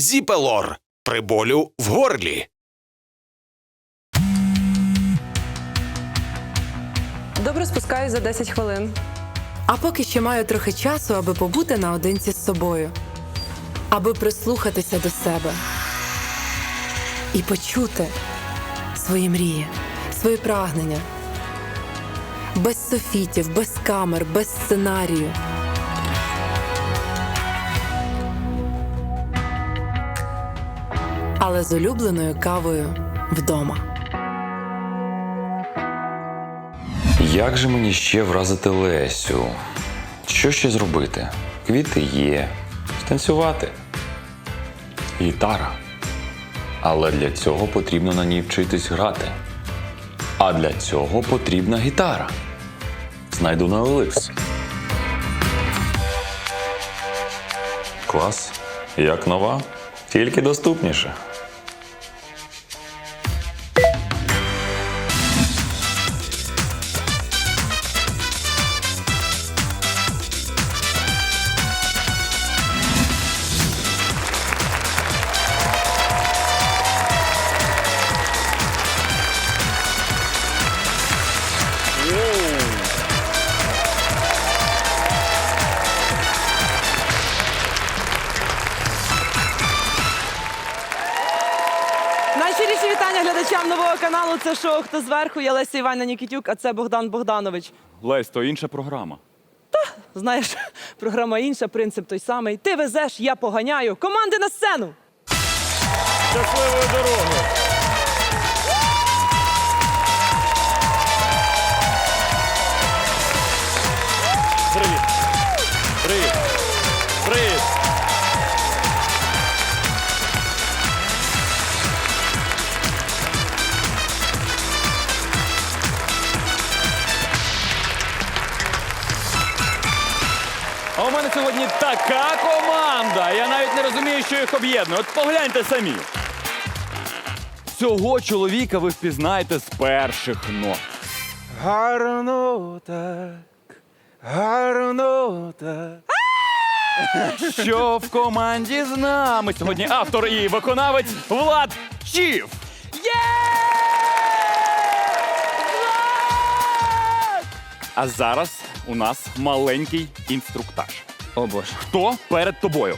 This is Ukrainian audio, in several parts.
Зіпелор при болю в горлі. Добре спускаюсь за 10 хвилин. А поки ще маю трохи часу, аби побути наодинці з собою, аби прислухатися до себе і почути свої мрії, свої прагнення. Без софітів, без камер, без сценарію. Але з улюбленою кавою вдома. Як же мені ще вразити Лесю? Що ще зробити? Квіти є, станцювати. Гітара. Але для цього потрібно на ній вчитись грати. А для цього потрібна гітара. Знайду на OLX. Клас. Як нова, тільки доступніше. Шоу Хто зверху. Я Леся Івана Нікітюк, а це Богдан Богданович. Лесь, то інша програма. Знаєш, програма інша, принцип той самий. Ти везеш, я поганяю. Команди на сцену. Щасливої дороги! А у мене сьогодні така команда. Я навіть не розумію, що їх об'єднує. От погляньте самі. Цього чоловіка ви впізнаєте з перших нот. Гарно так, гарно так. Що в команді з нами сьогодні автор і виконавець Влад Чів. А зараз у нас маленький інструктаж. О боже. Хто перед тобою?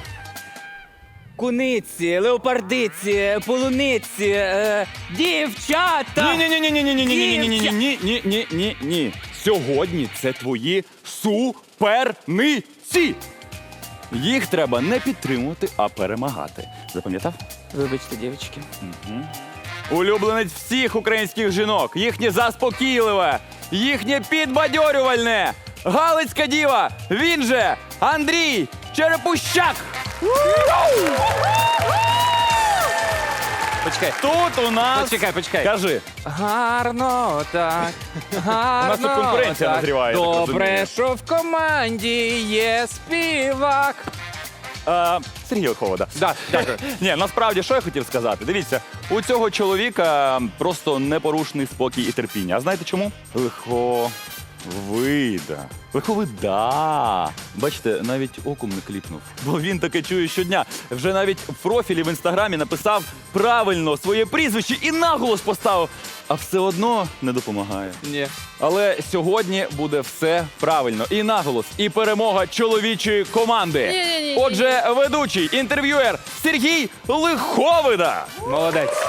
Куниці, леопардиці, полуниці, е, дівчата. Ні, ні, ні, ні, ні, ні, ні, ні, ні, ні, ні, ні, ні, ні, ні, ні. Сьогодні це твої суперниці. Їх треба не підтримувати, а перемагати. Запам'ятав? Вибачте, дівчатки. Улюбленець всіх українських жінок, їхнє заспокійливе, їхнє підбадьорювальне. Галицька діва, він же Андрій Черепущак. Почекай. Тут у нас. Почекай, почекай. Кажи. Гарно так. Гарно У нас тут конкуренція так. назріває, я так Добре, розумію. що в команді є співак. А, Сергій Оховода. Да, дякую. Ні, насправді, що я хотів сказати? Дивіться, у цього чоловіка просто непорушний спокій і терпіння. А знаєте чому? Лиховида. Лиховида. Бачите, навіть оком не кліпнув. Бо він таке чує щодня. Вже навіть в профілі в інстаграмі написав правильно своє прізвище і наголос поставив, а все одно не допомагає. Ні. Але сьогодні буде все правильно. І наголос, і перемога чоловічої команди. Отже, ведучий інтерв'юер Сергій Лиховида. Молодець.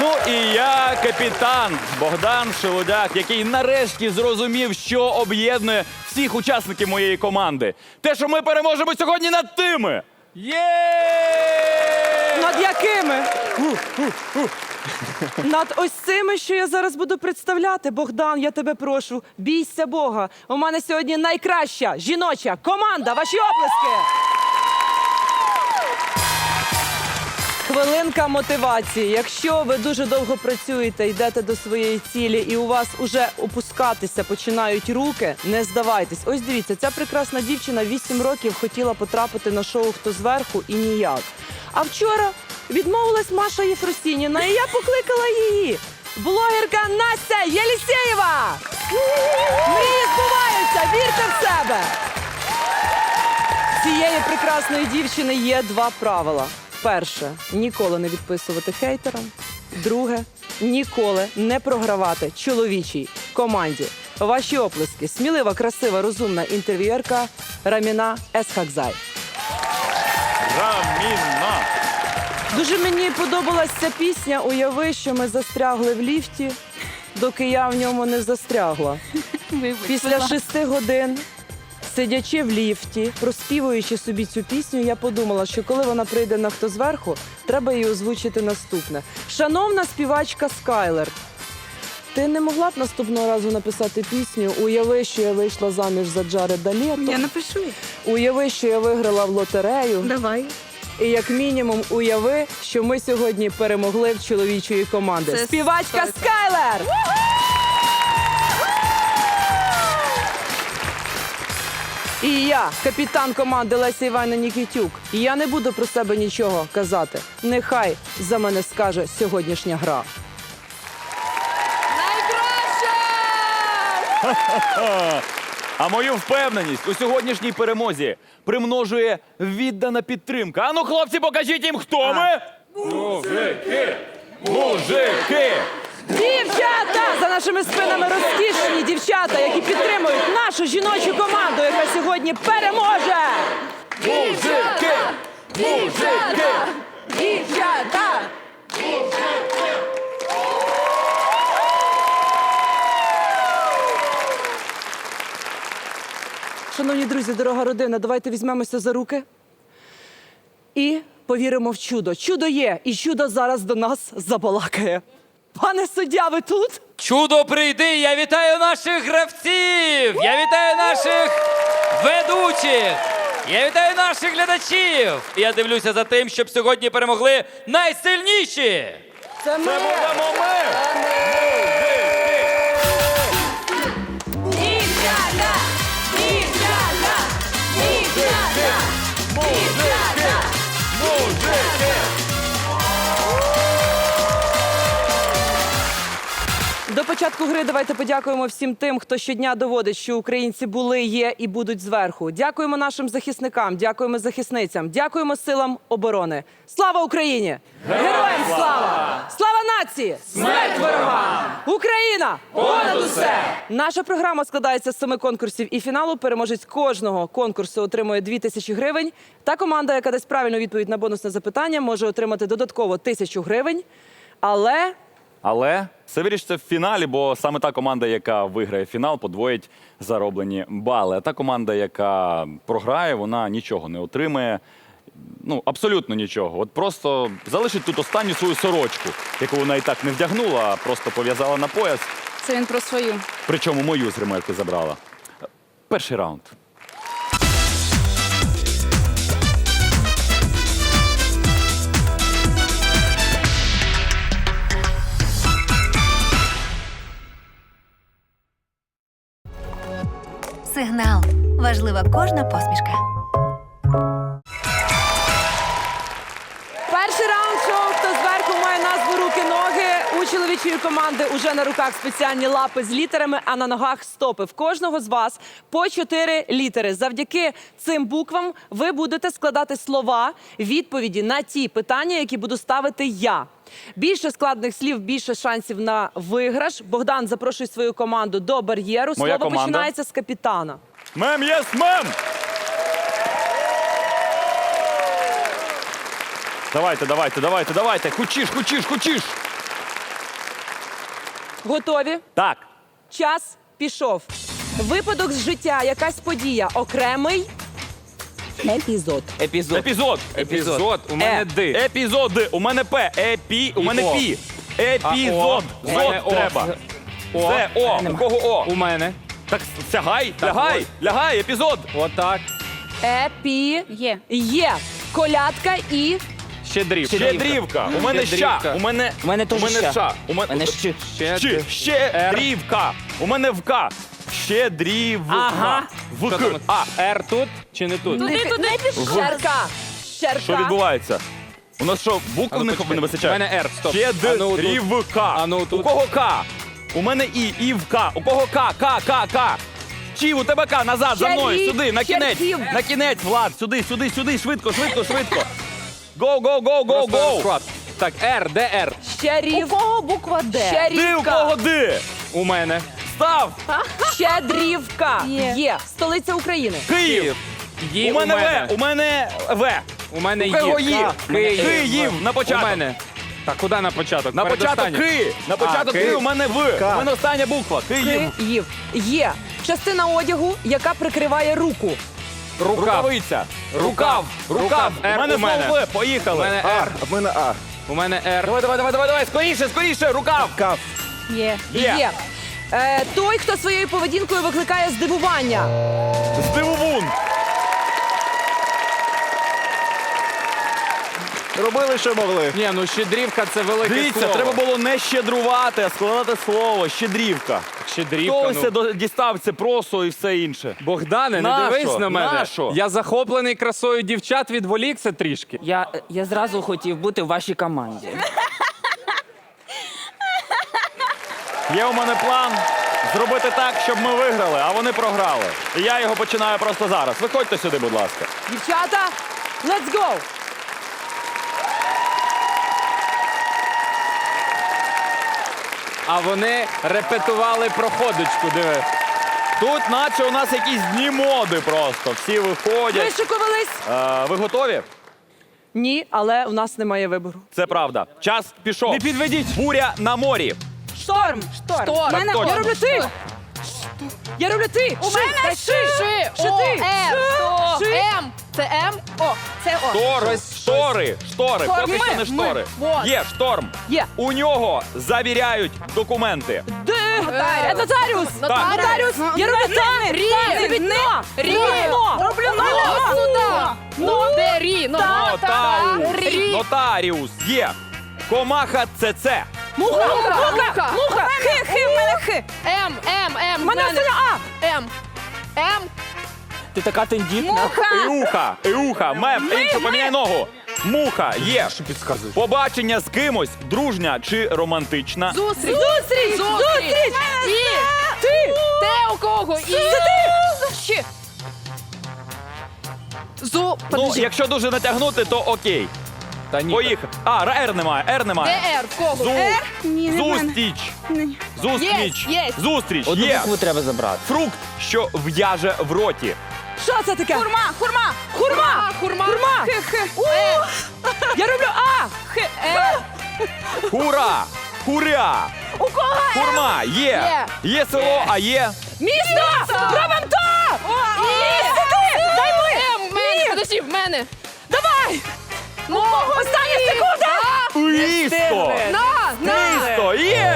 Ну і я, капітан Богдан Шелудяк, який нарешті зрозумів, що об'єднує всіх учасників моєї команди. Те, що ми переможемо сьогодні над тими. Є! Над якими? Над ось цими, що я зараз буду представляти. Богдан, я тебе прошу, бійся Бога. У мене сьогодні найкраща жіноча команда. Ваші оплески. Хвилинка мотивації. Якщо ви дуже довго працюєте, йдете до своєї цілі, і у вас уже опускатися починають руки, не здавайтесь. Ось дивіться, ця прекрасна дівчина 8 років хотіла потрапити на шоу Хто зверху і ніяк. А вчора відмовилась Маша Єфросініна, і я покликала її. Блогерка Настя Єлісєєва! Мрії збуваються! Вірте в себе! Цієї прекрасної дівчини є два правила. Перше ніколи не відписувати хейтерам. Друге ніколи не програвати чоловічій команді. Ваші оплески. Смілива, красива, розумна інтерв'юерка Раміна Есхакзай. Раміна. Дуже мені подобалася ця пісня. Уяви, що ми застрягли в ліфті, доки я в ньому не застрягла. Після шести годин, сидячи в ліфті, проспівуючи собі цю пісню, я подумала, що коли вона прийде на хто зверху, треба їй озвучити наступне. Шановна співачка Скайлер. Ти не могла б наступного разу написати пісню Уяви, що я вийшла заміж за Джареда Лето. Я напишу. Уяви, що я виграла в лотерею. Давай. І як мінімум уяви, що ми сьогодні перемогли в чоловічої команди. Це Співачка сто- Скайлер! І я, капітан команди Леся Івана Нікітюк. І я не буду про себе нічого казати. Нехай за мене скаже сьогоднішня гра. А мою впевненість у сьогоднішній перемозі примножує віддана підтримка. Ану, хлопці, покажіть їм, хто ми. Мужики! Мужики! Дівчата! За нашими спинами розкішні дівчата, які підтримують нашу жіночу команду, яка сьогодні переможе! Мужики! Мужики! Дівчата! Шановні друзі, дорога родина, давайте візьмемося за руки і повіримо в чудо. Чудо є, і чудо зараз до нас забалакає. Пане суддя, ви тут? Чудо прийди! Я вітаю наших гравців! Я вітаю наших ведучих! Я вітаю наших глядачів! Я дивлюся за тим, щоб сьогодні перемогли найсильніші! Це ми! Це будемо ми! Початку гри давайте подякуємо всім тим, хто щодня доводить, що українці були, є і будуть зверху. Дякуємо нашим захисникам, дякуємо захисницям, дякуємо силам оборони. Слава Україні! Героям слава! Слава нації! Смерть ворогам! Україна! Понад усе! Наша програма складається з семи конкурсів і фіналу. Переможець кожного конкурсу отримує дві тисячі гривень. Та команда, яка дасть правильну відповідь на бонусне запитання, може отримати додатково тисячу гривень. Але Але все вирішиться в фіналі, бо саме та команда, яка виграє фінал, подвоїть зароблені бали. А та команда, яка програє, вона нічого не отримає. Ну, абсолютно нічого. От просто залишить тут останню свою сорочку, яку вона і так не вдягнула, а просто пов'язала на пояс. Це він про свою. Причому мою з гримерки забрала. Перший раунд. Сигнал. Важлива кожна посмішка. Перший раунд шоу «Хто зверху має назву руки-ноги. У чоловічої команди уже на руках спеціальні лапи з літерами, а на ногах стопи. В кожного з вас по чотири літери. Завдяки цим буквам ви будете складати слова, відповіді на ті питання, які буду ставити я. Більше складних слів, більше шансів на виграш. Богдан запрошує свою команду до бар'єру. Моя Слово команда. починається з капітана. Мем, єс, мем! Давайте, давайте, давайте, давайте. Хучіш, хучіш, хучіш. Готові? Так. Час пішов. Випадок з життя, якась подія, окремий епізод. Епізод. Епізод. Епізод. У мене Е. ди. Епізод. У мене П. Епі. У мене О. Пі. А, Епізод. О. У мене Зод О. треба. О. Це О. У кого О? У мене. Так сягай, лягай, лягай, епізод. Отак. Епі Є. є колядка і Щедрів. Щедрівка. У мене ща. Щедрівка. У мене У мене теж у мене ща. ща. У мене щ- ще- Щедрівка. У мене в К. Щедрівка. Ага. В К. там? А. Р тут чи не тут? Туди, туди щерка. Щерка. Що відбувається? У нас що, букв ну, не, не вистачає? У мене Р, стоп. А ну. Щедрівка. А ну, У кого К? У мене І, І в К. У кого К, К, К, К. Чи у тебе К, назад, за мною, сюди, на кінець. щерків. На кінець, Влад, сюди, сюди, сюди, швидко, швидко, швидко. Go, go, go, go, Просто розклад. Так, Р, де Р? Щерів. У кого буква Д? Ти у Щерівка. кого де? У мене. Став! Щедрівка. Є. Є. Столиця України. Київ! Ї У мене В, у мене В. У мене У кого Ї. Ї? Київ. Київ, на початок. У мене. Так, куди на початок? На початок Передостаннє. Ки. На початок Ки. Ки у мене В. У мене остання буква. Київ. Київ. Є. Частина одягу, яка прикриває руку. Рукав. Рукавиця. Рукав. Рукав. Р У мене у мене. знову В. У Поїхали. мене Р. в мене А. У мене Р. Давай, давай, давай, давай, давай. Скоріше, скоріше. Рукав. Кав. Є. Є. Е, той, хто своєю поведінкою викликає здивування. Здивувун. Робили, що могли. Ні, ну щедрівка це велике Дивіться, слово. треба було не щедрувати, а складати слово. Щедрівка. Щедрівка. Хто ну. до- дістав це просо і все інше. Богдане, не Нащо? дивись на мене. Нащо? Я захоплений красою дівчат, відволікся трішки. Я, я зразу хотів бути в вашій команді. Є у мене план зробити так, щоб ми виграли, а вони програли. І я його починаю просто зараз. Виходьте сюди, будь ласка. Дівчата, let's go! А вони репетували проходочку, диви. Тут, наче у нас якісь дні моди просто. Всі виходять. Вишикувались? Е, ви готові? Ні, але у нас немає вибору. Це правда. Час пішов. Не підведіть. Буря на морі. Шторм! Шторм! Шторм. Мене- Так Я роблю ти! Я роблю ти! У мене ши. Ши! О, ти! Р. Ши. М. Це М. О, це О. Штори, штори, штори. Шторм. Поки що не штори. ми. Вот. Є шторм. Є. У нього завіряють документи. Д. Е, Нотаріус! Нотаріус. Нотаріус! Я роблю та! Рі. Та, Робіть на! Рі. Но! Роблю на! Ось сюди. Ну, де Рі? Нотаріус. Рі. Нотаріус. Є. Комаха ЦЦ. Муха! Муха, Муха! муха. Муха! Хи! Хи! В мене хи! М, М, М. В мене в мене. остання А! М. М. Ти така тендітна. Муха. Іуха. Іуха. Мем. Іншу поміняй ногу. Муха. Є. Побачення з кимось, дружня чи романтична. Зустріч. Зустріч! Зустріч! І. Ти! Те у кого? І. Це ти! Ще. Зу. Ну, якщо дуже натягнути, то окей. Та ні. Поїхали. А, Р немає, Р Де немає. Р? В кого? Зу... Р? Ні, не. Зустріч. Ні. Зустріч. Є, є. Зустріч. Одну Є. букву треба забрати. Фрукт, що в'яже в роті. Що це таке? Хурма, хурма. Хурма! Хурма. Хурма! Хи, хи. Е. Я роблю А! Хи, Е. Хура! Хуря! У кого Е? Хурма! Є! Є село, а є. Місто! Робимо то! Місто ти! Дай ми! М, в мене. Подожди, в мене. Давай! Ну, Остання секунда! Місто! На, на. Місто! Є!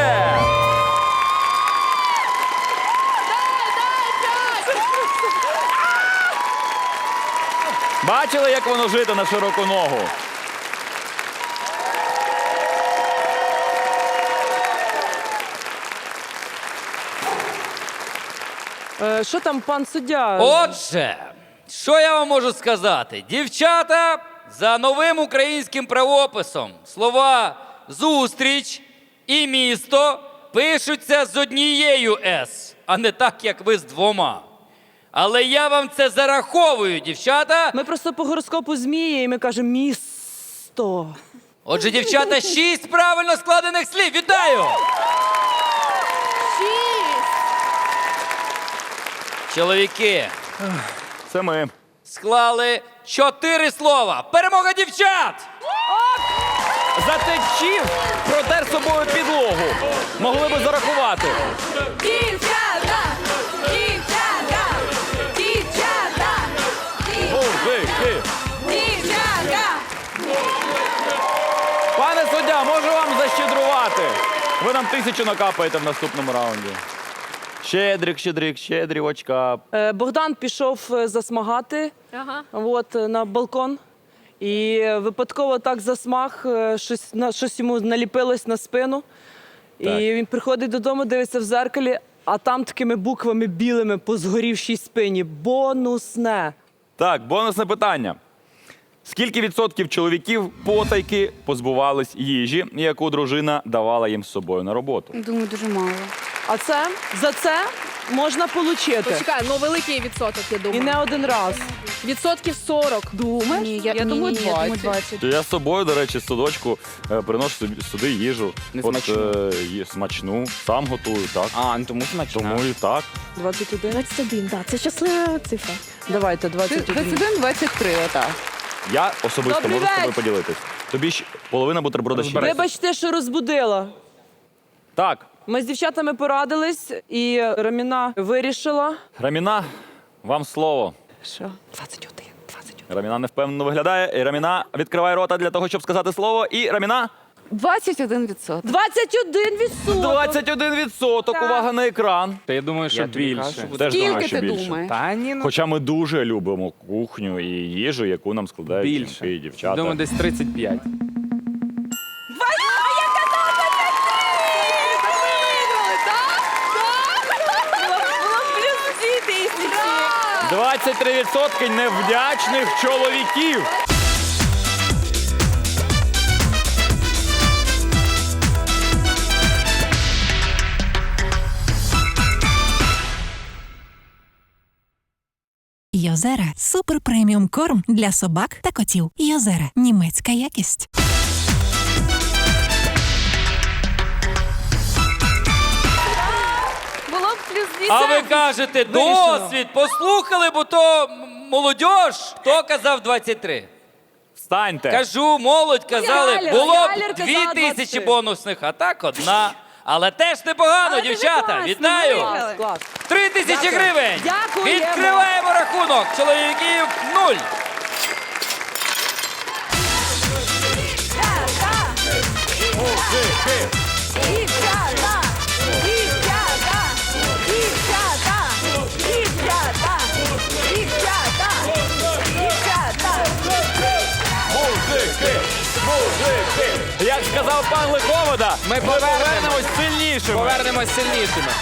Бачили, як воно жити на широку ногу? Е, Що там пан суддя? Отже, що я вам можу сказати? Дівчата за новим українським правописом слова зустріч і місто пишуться з однією С, а не так, як ви з двома. Але я вам це зараховую, дівчата. Ми просто по гороскопу змії, і ми кажемо місто. Отже, дівчата, шість правильно складених слів. Вітаю! Шість. Чоловіки Це ми. склали чотири слова. Перемога дівчат! Затечів, протер собою підлогу. Могли би зарахувати. Дівчата! Дівчата! Дівчата! Мужики. Дівчата! Пане суддя, можу вам защедрувати. Ви нам тисячу накапаєте в наступному раунді. Щедрик, щедрик, щедрівочка. Е, Богдан пішов е, засмагати Ага. от, е, на балкон. І випадково так засмаг, е, щось, на, щось йому наліпилось на спину. Так. І він приходить додому, дивиться в зеркалі, а там такими буквами білими по згорівшій спині. Бонусне. Так, бонусне питання. Скільки відсотків чоловіків потайки позбувались їжі, яку дружина давала їм з собою на роботу? Думаю, дуже мало. А це за це можна отримати. Почекай, ну великий відсоток, я І думаю. не один раз. Відсотків 40. Думаєш? Ні, я, Я ні, думаю, ні, я думаю 20. 20. Я з собою, до речі, з садочку е, приношу собі- сюди їжу. Не От, смачну. е, є смачну, сам готую, так. А, ну тому смачно. Тому і так. 21. 21, так, це щаслива цифра. Давайте, 21. 23, отак. Я особисто Добрий можу з тобою вечір. поділитись. Тобі ж половина бутерброда ще. є. Вибачте, що розбудила. Так, Ми з дівчатами порадились, і Раміна вирішила. Раміна, вам слово. Що? 21. 21. Раміна невпевнено виглядає. І Раміна відкриває рота для того, щоб сказати слово. І Раміна 21 відсоток. 21 відсоток. 21 відсоток. Увага на екран. Та я думаю, що більше. Теж думаю, що ти більше. думаєш? Та ні, ну Хоча ми дуже любимо кухню і їжу, яку нам складають більше. жінки і дівчата. Думаю, десь 35. плюс дві тисячі. 23% невдячних чоловіків. Йозера супер преміум корм для собак та котів. Йозера німецька якість. А ви кажете, досвід, послухали, бо то м- молодьож. Хто казав 23? Встаньте. Кажу, молодь казали, Галя, було б казала 2 тисячі бонусних, а так одна. Але теж непогано, Але дуже дівчата. класно, Вітаю! Клас, клас. Три тисячі Дякую. гривень! Дякуємо. Відкриваємо рахунок! Чоловіків нуль! Дівчата! Ми повернемось сильнішими. Повернемось сильнішими.